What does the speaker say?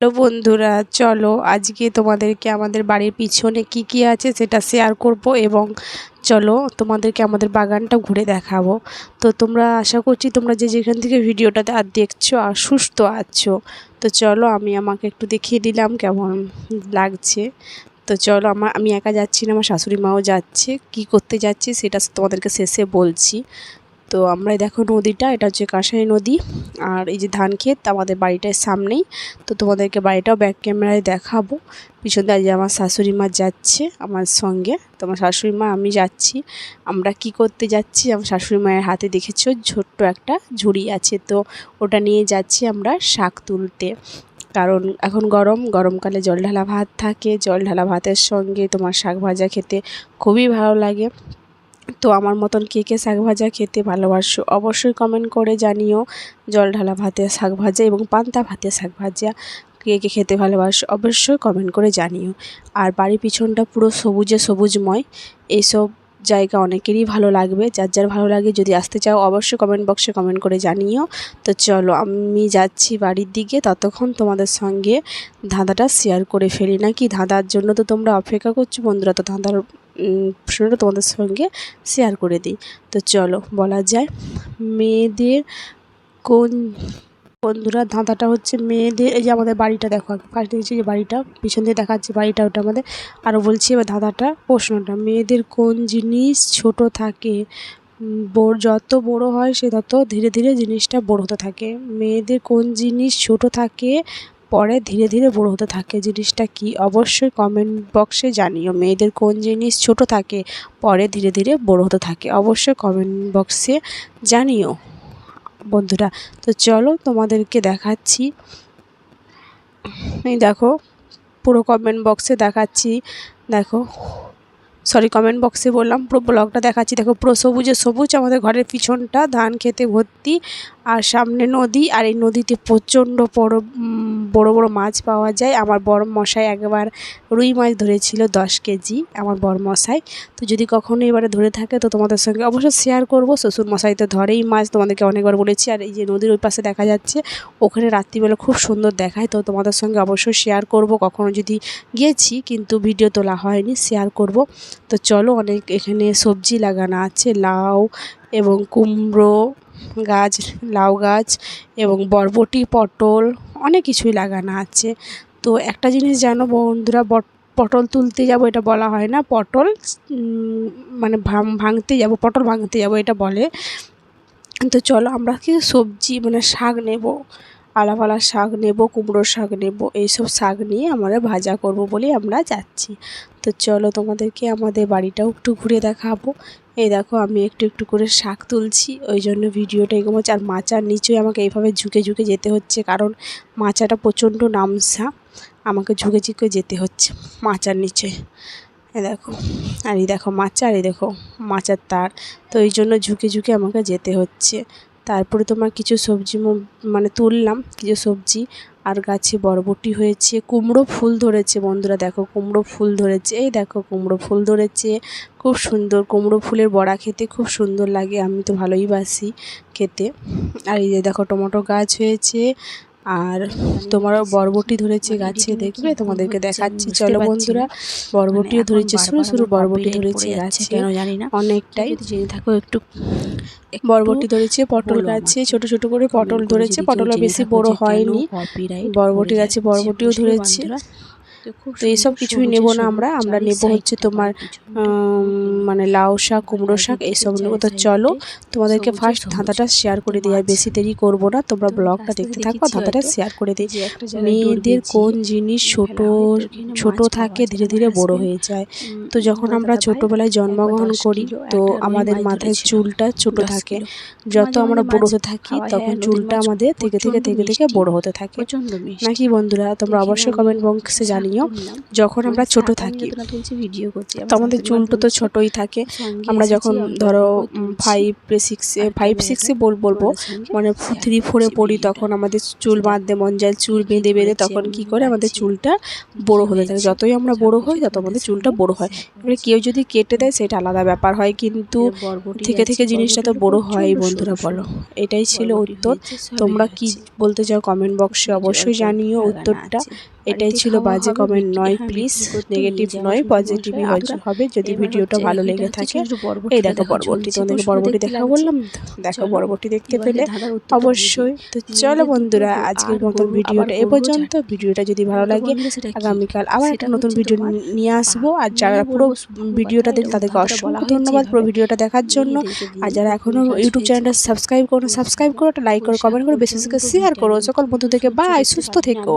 Hello বন্ধুরা, চলো আজকে তোমাদেরকে আমাদের বাড়ির পিছনে কি কি আছে সেটা শেয়ার করব এবং চলো তোমাদেরকে আমাদের বাগানটা ঘুরে দেখাবো। তো তোমরা আশা করছি তোমরা যে যেখান থেকে ভিডিওটাতে আর দেখছ আর সুস্থ আছো, তো চলো আমি আমাকে একটু দেখিয়ে দিলাম কেমন লাগছে। তো চলো আমার আমি একা যাচ্ছি না, আমার শাশুড়ি মাও যাচ্ছে, কি করতে যাচ্ছি সেটা তোমাদেরকে শেষে বলছি। তো আমরা দেখো নদীটা, এটা হচ্ছে কাঁসাই নদী। আর এই যে ধান ক্ষেত, আমাদের বাড়িটার সামনেই। তো তোমাদেরকে বাড়িটাও ব্যাক ক্যামেরায় দেখাবো। পিছন দিয়ে আমার শাশুড়ি মা যাচ্ছে আমার সঙ্গে। তো আমার শাশুড়ি মা, আমি যাচ্ছি। আমরা কি করতে যাচ্ছি? আমার শাশুড়ি মায়ের হাতে দেখেছ, ছোট্ট একটা ঝুড়ি আছে। তো ওটা নিয়ে যাচ্ছি আমরা শাক তুলতে। কারণ এখন গরম, গরমকালে জল ঢালা ভাত থাকে। জল ঢালা ভাতের সঙ্গে তোমার শাক ভাজা খেতে খুবই ভালো লাগে। তো আমার মতন কে কে শাক ভাজা খেতে ভালোবাসো অবশ্যই কমেন্ট করে জানিও। জল ঢালা ভাতে শাক ভাজা এবং পান্তা ভাতে শাক ভাজা কে কে খেতে ভালোবাসো অবশ্যই কমেন্ট করে জানিও। আর বাড়ির পিছনটা পুরো সবুজে সবুজময়, এইসব জায়গা অনেকেরই ভালো লাগবে। যার যার ভালো লাগে যদি আসতে চাও অবশ্যই কমেন্ট বক্সে কমেন্ট করে জানিও। তো চলো আমি যাচ্ছি বাড়ির দিকে, ততক্ষণ তোমাদের সঙ্গে ধাঁধাটা শেয়ার করে ফেলি। নাকি ধাঁধার জন্য তো তোমরা অপেক্ষা করছ বন্ধুরা, তো ধাঁধার প্রশ্নটা তোমাদের সঙ্গে শেয়ার করে দিই। তো চলো, বলা যায়, মেয়েদের কোন, বন্ধুরা, ধাঁধাটা হচ্ছে মেয়েদের, এই যে আমাদের বাড়িটা দেখো ফার্স্ট দেখছি যে বাড়িটা, পিছন দিয়ে দেখাচ্ছে বাড়িটা, ওটা আমাদের আরও বলছি এবার ধাঁধাটা, প্রশ্নটা, মেয়েদের কোন জিনিস ছোট থাকে? যত বড় হয় সে তত ধীরে ধীরে জিনিসটা বড় হতে থাকে। মেয়েদের কোন জিনিস ছোট থাকে? পরে ধীরে ধীরে বড় হতে থাকে। জিনিসটা কি? অবশ্যই কমেন্ট বক্সে জানিও। মেয়েদের কোন জিনিস ছোট থাকে, পরে ধীরে ধীরে বড় হতে থাকে। অবশ্যই কমেন্ট বক্সে জানিও। বন্ধুরা, তো চলো তোমাদেরকে দেখাচ্ছি। এই দেখো, পুরো কমেন্ট বক্সে দেখাচ্ছি। দেখো সরি কমেন্ট বক্সে বললাম, পুরো ব্লগটা দেখাচ্ছি। দেখো, পুরো সবুজে সবুজ আমাদের ঘরের পিছনটা, ধান খেতে ভর্তি। আর সামনে নদী, আর এই নদীতে প্রচণ্ড বড় বড় বড় মাছ পাওয়া যায়। আমার বড় মশাই একবার রুই মাছ ধরেছিল দশ কেজি, আমার বড় মশাই। তো যদি কখনো এবারে ধরে থাকে, তো তোমাদের সঙ্গে অবশ্যই শেয়ার করব। শ্বশুর মশাই তো ধরেই মাছ তোমাদেরকে অনেকবার বলেছি। আর এই যে নদীর ওই পাশে দেখা যাচ্ছে, ওখানে রাত্রিবেলা খুব সুন্দর দেখায়। তো তোমাদের সঙ্গে অবশ্যই শেয়ার করব। কখনো যদি গিয়েছি কিন্তু ভিডিও তোলা হয়নি শেয়ার করব। তো চলো অনেক এখানে সবজি লাগানো আছে, লাউ এবং কুমড়ো। গাছ, লাউ গাছ এবং বরবটি, পটল, অনেক কিছুই লাগানো আছে। তো একটা জিনিস জানো বন্ধুরা পটল তুলতে যাব এটা বলা হয় না, পটল মানে ভাঙতে যাব, পটল ভাঙতে যাব এটা বলে। তো চলো আমরা কি সবজি মানে শাক নেব। আলাপালা শাক নেব কুমড়ো শাক নেব, এইসব শাক নিয়ে আমরা ভাজা করব বলে আমরা যাচ্ছি। তো চলো তোমাদেরকে আমাদের বাড়িটাও একটু ঘুরে দেখাবো। এই দেখো আমি একটু একটু করে শাক তুলছি, ওই জন্য ভিডিওটা এগোম হচ্ছে আর মাচার নিচেই আমাকে এইভাবে ঝুঁকে ঝুঁকে যেতে হচ্ছে, কারণ মাচাটা প্রচণ্ড নামসা, আমাকে ঝুঁকে ঝুঁকে যেতে হচ্ছে মাচার নিচে। এ দেখো, আর এই দেখো মাচা, আর এই দেখো মাচার তার, তো এই জন্য ঝুঁকে ঝুঁকে আমাকে যেতে হচ্ছে। তারপরে তোমার কিছু সবজি মানে তুললাম, কিছু সবজি, আর গাছে বরবটি হয়েছে, কুমড়ো ফুল ধরেছে, বন্ধুরা দেখো, কুমড়ো ফুল ধরেছে, এই দেখো কুমড়ো ফুল ধরেছে, খুব সুন্দর, কুমড়ো ফুলের বড়া খেতে খুব সুন্দর লাগে, আমি তো ভালোই বাসি খেতে। আর এই যে দেখো, টমেটো গাছ হয়েছে আর তোমারও বরবটি ধরেছে গাছে দেখবে? তোমাদেরকে দেখাচ্ছি। চলো বন্ধুরা বরবটিও ধরেছে। শুরু শুরু বরবটি ধরেছে গাছে। কেন জানি না। অনেকটাই। জেনে থাকো একটু বরবটি ধরেছে পটল গাছে ছোট ছোট করে পটল ধরেছে। পটলও বেশি বড় হয়নি। বরবটি গাছে বরবটিও ধরেছে। তো এইসব কিছুই নেব না আমরা। আমরা নেব হচ্ছে তোমার মানে লাউ শাক কুমড়ো শাক এইসব নেব তো চলো তোমাদেরকে ফার্স্ট ধাঁধাটা শেয়ার করে দিই আর বেশি দেরি করব না তোমরা ব্লগটা দেখতে থাকো ধাঁধাটা শেয়ার করে দিই। মেয়েদের কোন জিনিস ছোট ছোট থাকে ধীরে ধীরে বড় হয়ে যায়। তো যখন আমরা ছোটবেলায় জন্মগ্রহণ করি তো আমাদের মাথায় চুলটা ছোট থাকে। যত আমরা বড় হতে থাকি তখন চুলটা আমাদের থেকে থেকে থেকে থেকে বড় হতে থাকে। নাকি বন্ধুরা তোমরা অবশ্যই কমেন্ট বক্সে জানিও জানিও যখন আমরা ছোট থাকি। তো আমাদের চুলটা তো ছোটই থাকে। আমরা যখন ধরো ফাইভ সিক্সে ফাইভ সিক্সে বল বলব মানে থ্রি ফোরে পড়ি তখন আমাদের চুল বাঁধতে মন যায় চুল বেঁধে বেঁধে তখন কি করে আমাদের চুলটা বড় হতে থাকে। যতই আমরা বড় হই তত আমাদের চুলটা বড় হয়। এবারে কেউ যদি কেটে দেয় সেটা আলাদা ব্যাপার হয় কিন্তু থেকে থেকে জিনিসটা তো বড় হয় বন্ধুরা বলো। এটাই ছিল উত্তর। তোমরা কি বলতে চাও কমেন্ট বক্সে অবশ্যই জানিও উত্তরটা। এটাই ছিল বাজে কমেন্ট নয় প্লিজ নেগেটিভ নয় পজিটিভই হবে। যদি ভিডিওটা ভালো লেগে থাকে এই দেখো পরবর্তী তোমাদেরকে পরবর্তী দেখা বললাম। দেখো পরবর্তী দেখতে পেলে অবশ্যই তো চলো বন্ধুরা আজকের মতন ভিডিওটা এ পর্যন্ত। ভিডিওটা যদি ভালো লাগে আগামীকাল আবার একটা নতুন ভিডিও নিয়ে আসব। আর যারা পুরো ভিডিওটা দেখে তাদেরকে অসংখ্য ধন্যবাদ পুরো ভিডিওটা দেখার জন্য। আর যারা এখনও ইউটিউব চ্যানেলটা সাবস্ক্রাইব করো সাবস্ক্রাইব করো একটা লাইক করো কমেন্ট করো বেশি বেশি শেয়ার করো সকল বন্ধুদেরকে বাই সুস্থ থেকো